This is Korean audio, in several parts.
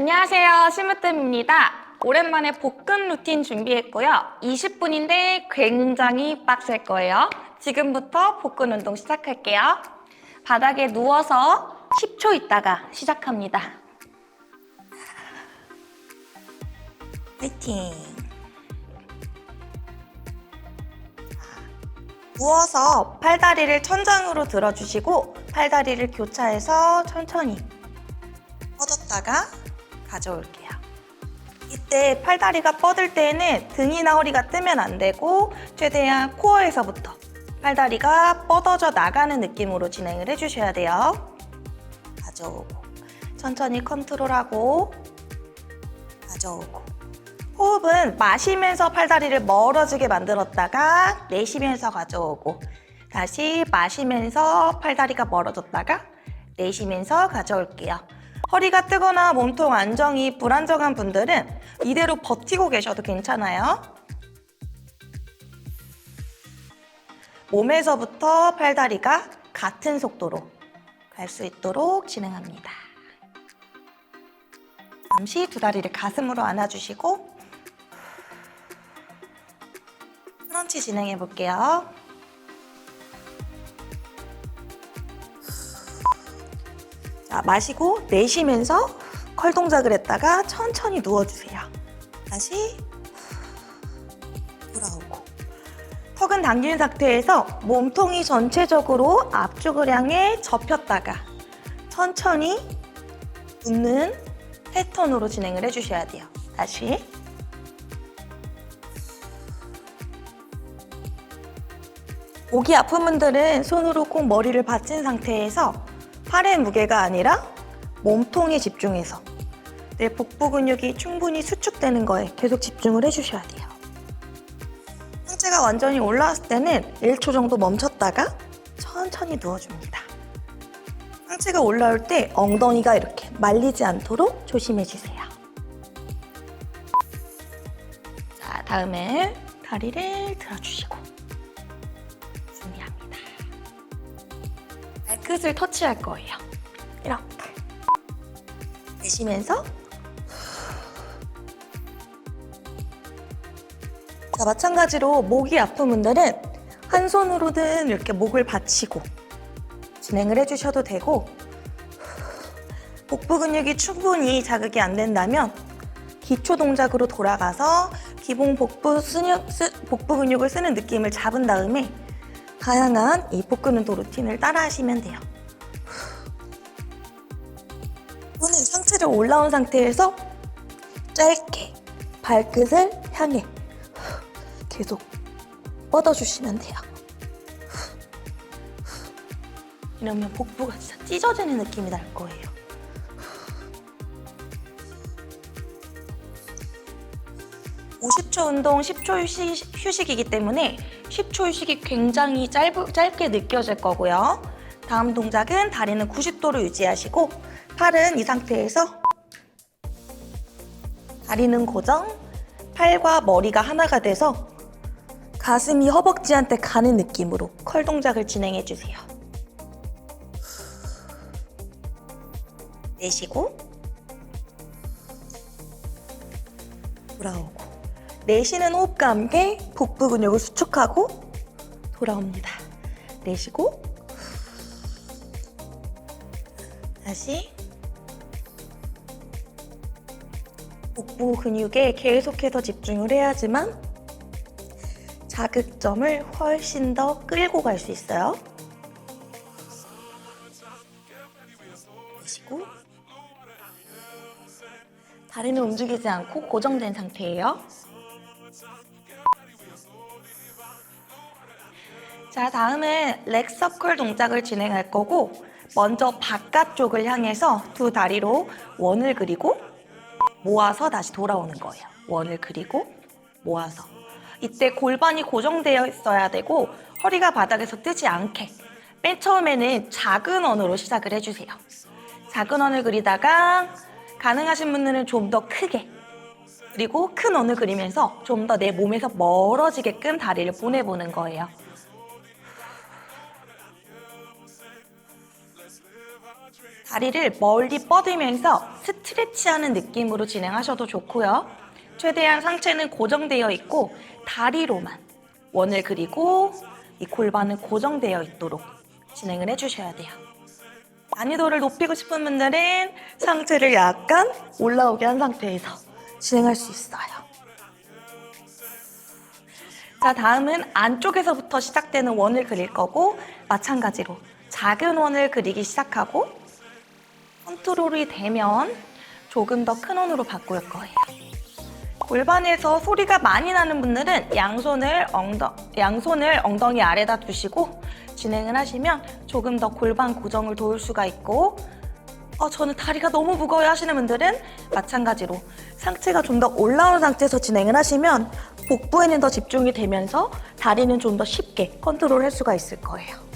안녕하세요. 심으뜸입니다. 오랜만에 복근 루틴 준비했고요. 20분인데 굉장히 빡셀 거예요. 지금부터 복근 운동 시작할게요. 바닥에 누워서 10초 있다가 시작합니다. 화이팅! 누워서 팔다리를 천장으로 들어주시고 팔다리를 교차해서 천천히 뻗었다가 가져올게요. 이때 팔다리가 뻗을 때에는 등이나 허리가 뜨면 안 되고 최대한 코어에서부터 팔다리가 뻗어져 나가는 느낌으로 진행을 해주셔야 돼요. 가져오고 천천히 컨트롤하고 가져오고 호흡은 마시면서 팔다리를 멀어지게 만들었다가 내쉬면서 가져오고 다시 마시면서 팔다리가 멀어졌다가 내쉬면서 가져올게요. 허리가 뜨거나 몸통 안정이 불안정한 분들은 이대로 버티고 계셔도 괜찮아요. 몸에서부터 팔다리가 같은 속도로 갈 수 있도록 진행합니다. 잠시 두 다리를 가슴으로 안아주시고 크런치 진행해 볼게요. 자, 마시고 내쉬면서 컬 동작을 했다가 천천히 누워주세요. 다시 돌아오고 턱은 당긴 상태에서 몸통이 전체적으로 앞쪽을 향해 접혔다가 천천히 웃는 패턴으로 진행을 해주셔야 돼요. 다시 목이 아픈 분들은 손으로 꼭 머리를 받친 상태에서 팔의 무게가 아니라 몸통에 집중해서 내 복부 근육이 충분히 수축되는 거에 계속 집중을 해주셔야 돼요. 상체가 완전히 올라왔을 때는 1초 정도 멈췄다가 천천히 누워줍니다. 상체가 올라올 때 엉덩이가 이렇게 말리지 않도록 조심해주세요. 자, 다음에 다리를 들어주시고 끝을 터치할 거예요. 이렇게. 내쉬면서 자, 마찬가지로 목이 아픈 분들은 한 손으로든 이렇게 목을 받치고 진행을 해주셔도 되고 복부 근육이 충분히 자극이 안 된다면 기초 동작으로 돌아가서 기본 복부, 근육, 복부 근육을 쓰는 느낌을 잡은 다음에 다양한 이 복근 운동 루틴을 따라 하시면 돼요. 손은 상체를 올라온 상태에서 짧게 발끝을 향해 계속 뻗어주시면 돼요. 이러면 복부가 진짜 찢어지는 느낌이 날 거예요. (50초) 운동 (10초) 휴식, 휴식 이기 때문에 (10초) 휴식이 굉장히 짧, 짧게 느껴질 거고요 다음 동작은 다리는 (90도로) 유지하시고 팔은 이 상태에서 다리는 고정 팔과 머리가 하나가 돼서 가슴이 허벅지한테 가는 느낌으로 컬 동작을 진행해 주세요. 내쉬고 돌아오고 내쉬는 호흡과 함께 복부 근육을 수축하고 돌아옵니다. 내쉬고 다시 복부 근육에 계속해서 집중을 해야지만 자극점을 훨씬 더 끌고 갈 수 있어요. 내쉬고 다리는 움직이지 않고 고정된 상태예요. 자, 다음은 렉서클 동작을 진행할 거고 먼저 바깥쪽을 향해서 두 다리로 원을 그리고 모아서 다시 돌아오는 거예요. 원을 그리고 모아서 이때 골반이 고정되어 있어야 되고 허리가 바닥에서 뜨지 않게 맨 처음에는 작은 원으로 시작을 해주세요. 작은 원을 그리다가 가능하신 분들은 좀 더 크게 그리고 큰 원을 그리면서 좀 더 내 몸에서 멀어지게끔 다리를 보내보는 거예요. 다리를 멀리 뻗으면서 스트레치하는 느낌으로 진행하셔도 좋고요. 최대한 상체는 고정되어 있고 다리로만 원을 그리고 이 골반은 고정되어 있도록 진행을 해주셔야 돼요. 난이도를 높이고 싶은 분들은 상체를 약간 올라오게 한 상태에서 진행할 수 있어요. 자, 다음은 안쪽에서부터 시작되는 원을 그릴 거고 마찬가지로 작은 원을 그리기 시작하고 컨트롤이 되면 조금 더 큰 원으로 바꿀 거예요. 골반에서 소리가 많이 나는 분들은 양손을 엉덩, 양손을 엉덩이 아래다 두시고 진행을 하시면 조금 더 골반 고정을 도울 수가 있고 어, 저는 다리가 너무 무거워요 하시는 분들은 마찬가지로 상체가 좀 더 올라온 상태에서 진행을 하시면 복부에는 더 집중이 되면서 다리는 좀 더 쉽게 컨트롤 할 수가 있을 거예요.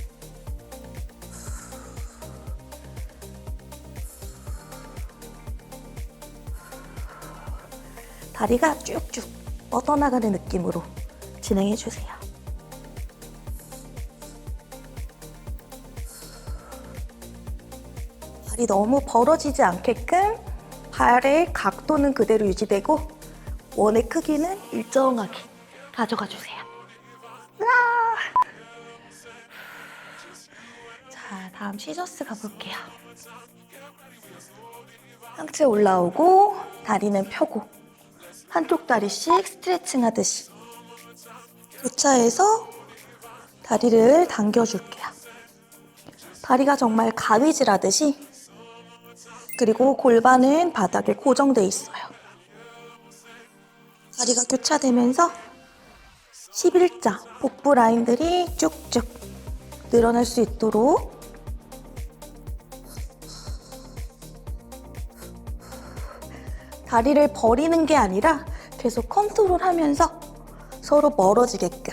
다리가 쭉쭉 뻗어나가는 느낌으로 진행해 주세요. 발이 너무 벌어지지 않게끔 발의 각도는 그대로 유지되고 원의 크기는 일정하게 가져가 주세요. 자, 다음 시저스 가볼게요. 상체 올라오고 다리는 펴고 한쪽 다리씩 스트레칭 하듯이 교차해서 다리를 당겨줄게요. 다리가 정말 가위질 하듯이 그리고 골반은 바닥에 고정돼 있어요. 다리가 교차되면서 11자 복부 라인들이 쭉쭉 늘어날 수 있도록 다리를 버리는 게 아니라 계속 컨트롤하면서 서로 멀어지게끔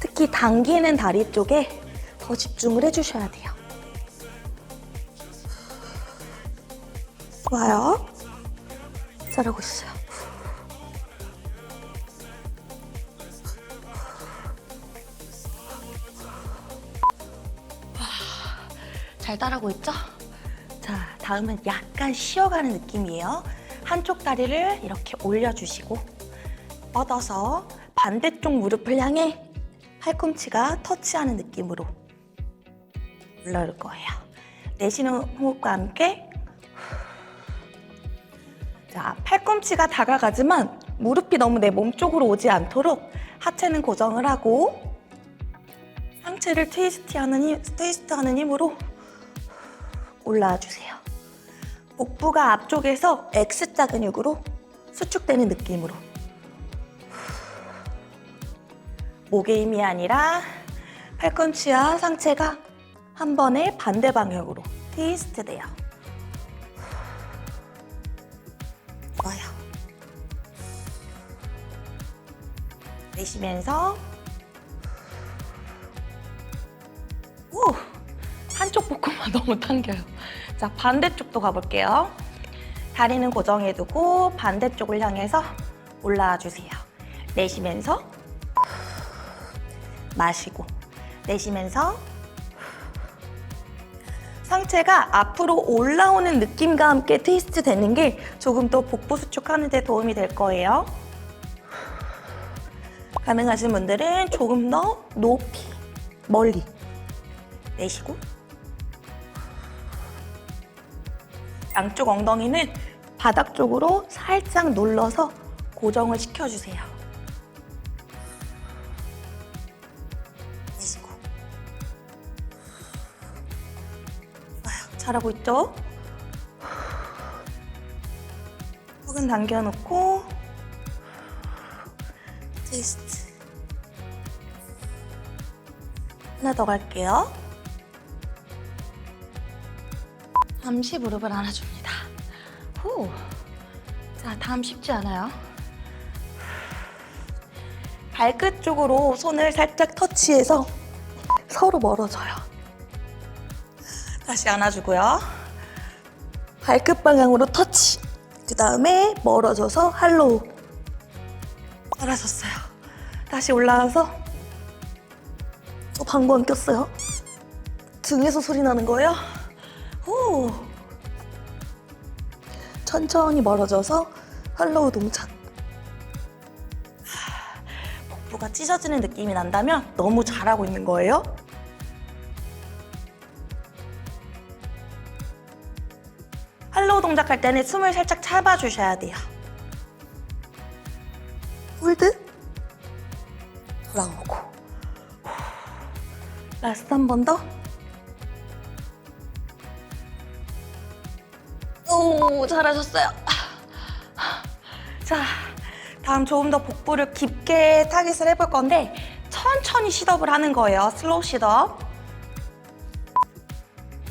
특히 당기는 다리 쪽에 더 집중을 해주셔야 돼요. 좋아요. 잘하고 있어요. 잘 따라하고 있죠? 자, 다음은 약간 쉬어가는 느낌이에요. 한쪽 다리를 이렇게 올려주시고 뻗어서 반대쪽 무릎을 향해 팔꿈치가 터치하는 느낌으로 올라올 거예요. 내쉬는 호흡과 함께 자, 팔꿈치가 다가가지만 무릎이 너무 내 몸 쪽으로 오지 않도록 하체는 고정을 하고 상체를 트위스트하는 힘, 트위스트하는 힘으로 올라와 주세요. 복부가 앞쪽에서 X자 근육으로 수축되는 느낌으로 목의 힘이 아니라 팔꿈치와 상체가 한 번에 반대 방향으로 트위스트 돼요. 좋아요. 내쉬면서 오! 한쪽 복부만 너무 당겨요. 자, 반대쪽도 가볼게요. 다리는 고정해두고 반대쪽을 향해서 올라와 주세요. 내쉬면서 마시고 내쉬면서 상체가 앞으로 올라오는 느낌과 함께 트위스트 되는 게 조금 더 복부 수축하는 데 도움이 될 거예요. 가능하신 분들은 조금 더 높이, 멀리 내쉬고 양쪽 엉덩이는 바닥 쪽으로 살짝 눌러서 고정을 시켜주세요. 좋아요. 잘하고 있죠? 속은 당겨놓고 트위스트. 하나 더 갈게요. 잠시 무릎을 안아줍니다. 후. 자, 다음 쉽지 않아요. 발끝 쪽으로 손을 살짝 터치해서 서로 멀어져요. 다시 안아주고요. 발끝 방향으로 터치. 그 다음에 멀어져서 할로우. 잘하셨어요. 다시 올라와서 어, 방구 안 꼈어요. 등에서 소리 나는 거예요? 후. 천천히 멀어져서 할로우 동작. 하, 복부가 찢어지는 느낌이 난다면 너무 잘하고 있는 거예요. 할로우 동작 할 때는 숨을 살짝 참아주셔야 돼요. 홀드. 돌아오고. 후. 라스트 한 번 더. 오, 잘하셨어요. 자, 다음 조금 더 복부를 깊게 타깃을 해볼 건데 천천히 시덥을 하는 거예요. 슬로우 시덥.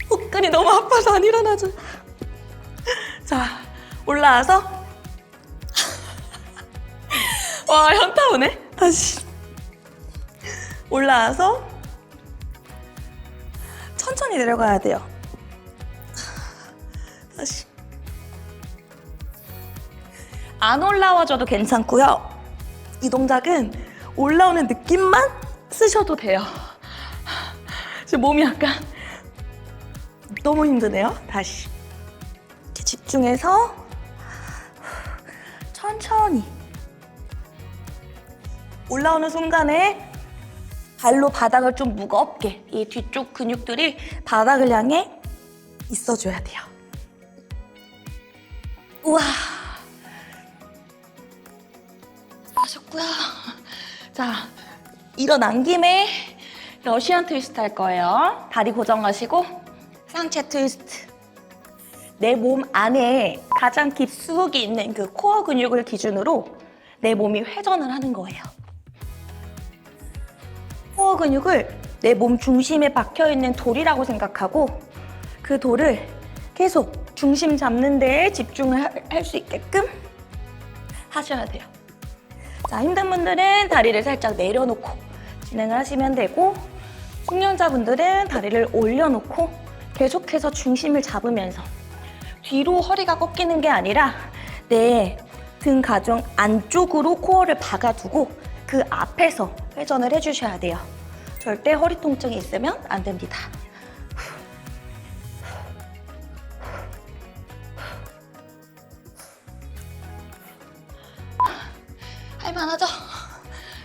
복근이 너무 아파서 안 일어나죠. 자, 올라와서 와, 현타 오네. 다시 올라와서 천천히 내려가야 돼요. 다시. 안 올라와줘도 괜찮고요. 이 동작은 올라오는 느낌만 쓰셔도 돼요. 지금 몸이 약간 너무 힘드네요. 다시. 이렇게 집중해서 천천히 올라오는 순간에 발로 바닥을 좀 무겁게 이 뒤쪽 근육들이 바닥을 향해 있어줘야 돼요. 우와. 하셨고요. 자, 일어난 김에 러시안 트위스트 할 거예요. 다리 고정하시고 상체 트위스트. 내 몸 안에 가장 깊숙이 있는 그 코어 근육을 기준으로 내 몸이 회전을 하는 거예요. 코어 근육을 내 몸 중심에 박혀 있는 돌이라고 생각하고 그 돌을 계속 중심 잡는 데에 집중을 할 수 있게끔 하셔야 돼요. 자, 힘든 분들은 다리를 살짝 내려놓고 진행을 하시면 되고 숙련자분들은 다리를 올려놓고 계속해서 중심을 잡으면서 뒤로 허리가 꺾이는 게 아니라 내 등 가정 안쪽으로 코어를 박아두고 그 앞에서 회전을 해주셔야 돼요. 절대 허리 통증이 있으면 안 됩니다. 할만하죠?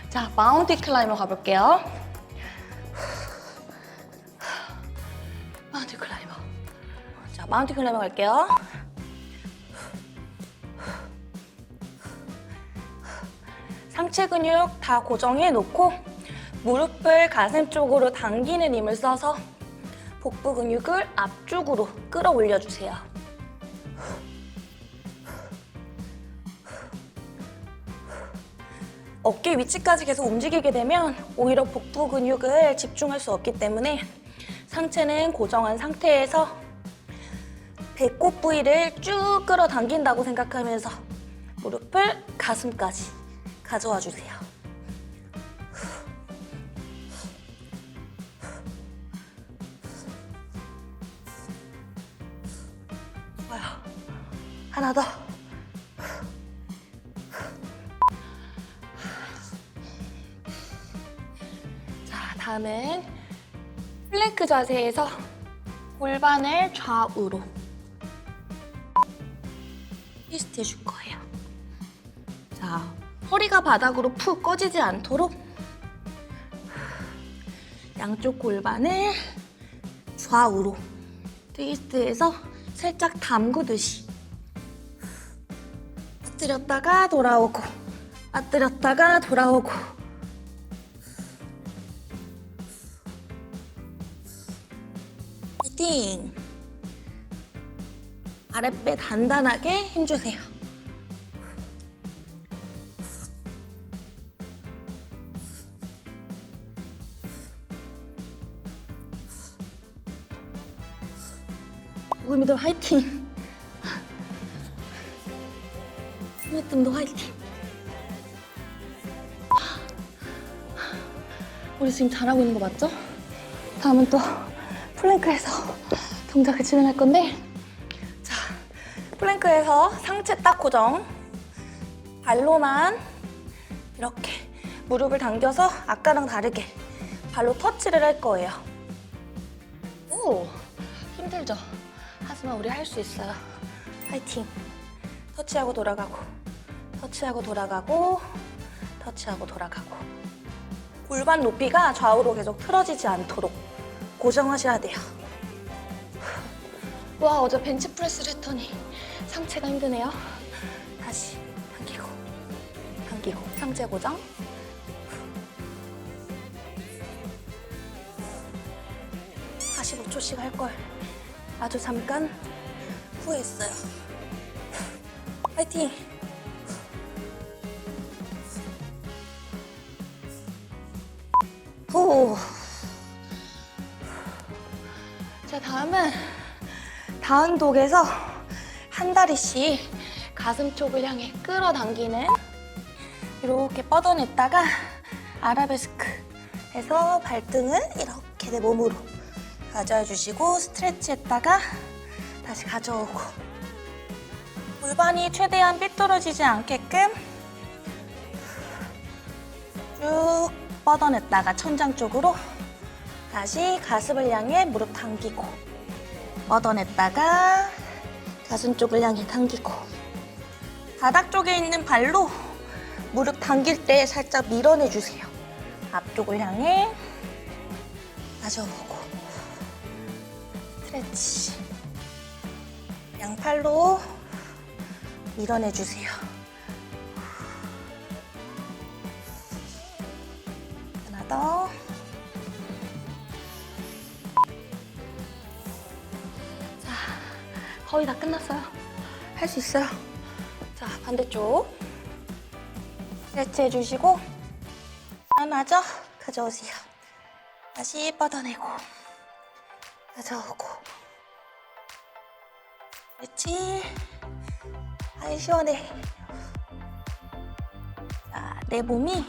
자, 마운트 클라이머 가볼게요. 마운트 클라이머. 자, 마운트 클라이머 갈게요. 상체 근육 다 고정해 놓고 무릎을 가슴 쪽으로 당기는 힘을 써서 복부 근육을 앞쪽으로 끌어올려 주세요. 어깨 위치까지 계속 움직이게 되면 오히려 복부 근육을 집중할 수 없기 때문에 상체는 고정한 상태에서 배꼽 부위를 쭉 끌어당긴다고 생각하면서 무릎을 가슴까지 가져와 주세요. 좋아요. 하나 더. 다음은 플랭크 자세에서 골반을 좌우로 트위스트 해줄 거예요. 자, 허리가 바닥으로 푹 꺼지지 않도록 양쪽 골반을 좌우로 트위스트해서 살짝 담그듯이 빠뜨렸다가 돌아오고 빠뜨렸다가 돌아오고 파이팅! 아랫배 단단하게 힘주세요. 우미들 화이팅! 스매뜸도 화이팅! 우리 지금 잘하고 있는 거 맞죠? 다음은 또 플랭크에서 동작을 진행할 건데 자, 플랭크에서 상체 딱 고정 발로만 이렇게 무릎을 당겨서 아까랑 다르게 발로 터치를 할 거예요 오 힘들죠? 하지만 우리 할 수 있어요. 파이팅. 터치하고 돌아가고, 터치하고 돌아가고, 터치하고 돌아가고. 골반 높이가 좌우로 계속 틀어지지 않도록 고정하셔야 돼요. 와, 어제 벤치프레스를 했더니 상체가 힘드네요. 다시 당기고, 당기고, 상체 고정. 45초씩 할 걸 아주 잠깐 후회했어요. 파이팅! 후. 자, 다음은 다음 독에서 한 다리씩 가슴 쪽을 향해 끌어당기는 이렇게 뻗어냈다가 아라베스크 해서 발등을 이렇게 내 몸으로 가져와 주시고 스트레치 했다가 다시 가져오고. 골반이 최대한 삐뚤어지지 않게끔 쭉 뻗어냈다가 천장 쪽으로 다시 가슴을 향해 무릎 당기고 뻗어냈다가 가슴 쪽을 향해 당기고 바닥 쪽에 있는 발로 무릎 당길 때 살짝 밀어내 주세요. 앞쪽을 향해 가져오고 스트레치 양팔로 밀어내 주세요. 하나 더. 거의 다 끝났어요. 할 수 있어요. 자, 반대쪽. 스트레치 해주시고, 하나죠? 가져오세요. 다시 뻗어내고, 가져오고. 그렇지. 아이, 시원해. 자, 내 몸이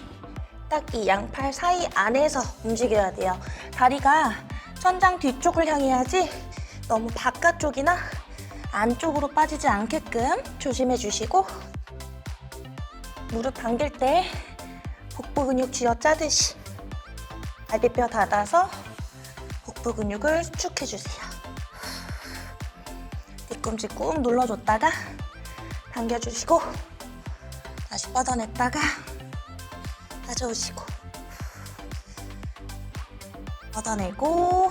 딱 이 양팔 사이 안에서 움직여야 돼요. 다리가 천장 뒤쪽을 향해야지 너무 바깥쪽이나 안쪽으로 빠지지 않게끔 조심해 주시고 무릎 당길 때 복부 근육 쥐어 짜듯이 갈비뼈 닫아서 복부 근육을 수축해 주세요. 뒤꿈치 꾹 눌러줬다가 당겨주시고 다시 뻗어냈다가 가져오시고 뻗어내고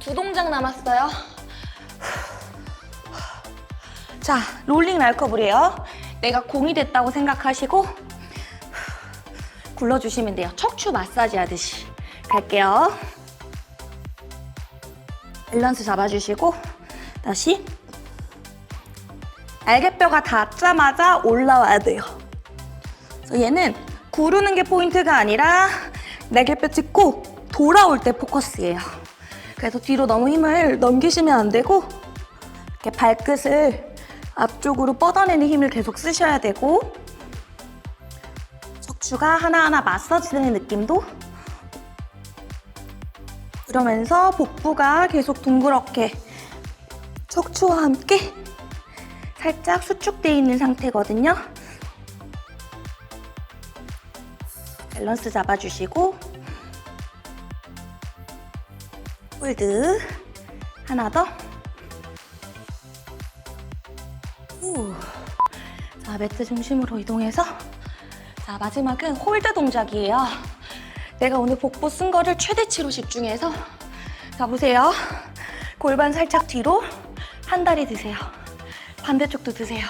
두 동작 남았어요. 자, 롤링 랄커블이에요. 내가 공이 됐다고 생각하시고 굴러주시면 돼요. 척추 마사지 하듯이 갈게요. 밸런스 잡아주시고 다시 날개뼈가 닿자마자 올라와야 돼요. 그래서 얘는 구르는 게 포인트가 아니라 날개뼈 찍고 돌아올 때 포커스예요. 그래서 뒤로 너무 힘을 넘기시면 안 되고 이렇게 발끝을 앞쪽으로 뻗어내는 힘을 계속 쓰셔야 되고 척추가 하나하나 마사지되는 느낌도 그러면서 복부가 계속 둥그렇게 척추와 함께 살짝 수축되어 있는 상태거든요. 밸런스 잡아주시고 홀드 하나 더 후. 자 매트 중심으로 이동해서 자 마지막은 홀드 동작이에요. 내가 오늘 복부 쓴 거를 최대치로 집중해서 자 보세요. 골반 살짝 뒤로 한 다리 드세요. 반대쪽도 드세요.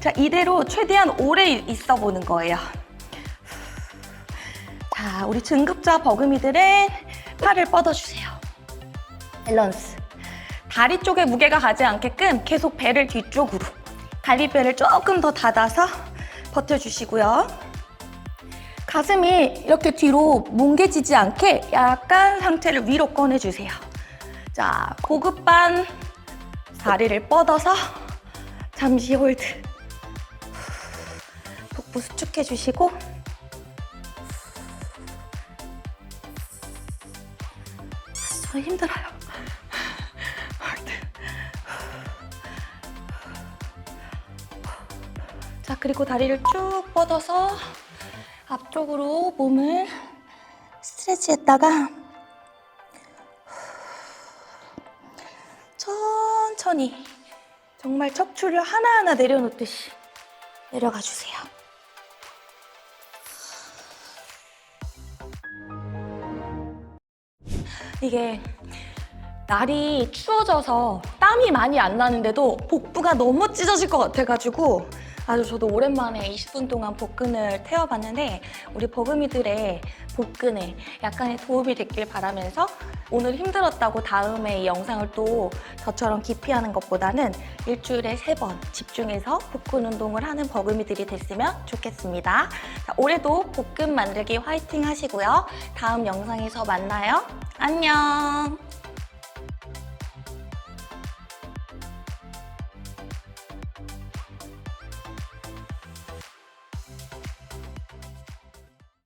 자 이대로 최대한 오래 있어 보는 거예요. 자 우리 등급자 버금이들은 팔을 뻗어주세요. 밸런스. 다리 쪽에 무게가 가지 않게끔 계속 배를 뒤쪽으로 갈비뼈를 조금 더 닫아서 버텨주시고요. 가슴이 이렇게 뒤로 뭉개지지 않게 약간 상체를 위로 꺼내주세요. 자, 고급반 다리를 뻗어서 잠시 홀드. 복부 수축해주시고 저 힘들어요. 그리고 다리를 쭉 뻗어서 앞쪽으로 몸을 스트레치 했다가 천천히 정말 척추를 하나하나 내려놓듯이 내려가 주세요. 이게 날이 추워져서 땀이 많이 안 나는데도 복부가 너무 찢어질 것 같아가지고 아주 저도 오랜만에 20분 동안 복근을 태워봤는데 우리 버금이들의 복근에 약간의 도움이 됐길 바라면서 오늘 힘들었다고 다음에 이 영상을 또 저처럼 기피 하는 것보다는 일주일에 세 번 집중해서 복근 운동을 하는 버금이들이 됐으면 좋겠습니다. 자, 올해도 복근 만들기 화이팅 하시고요. 다음 영상에서 만나요. 안녕!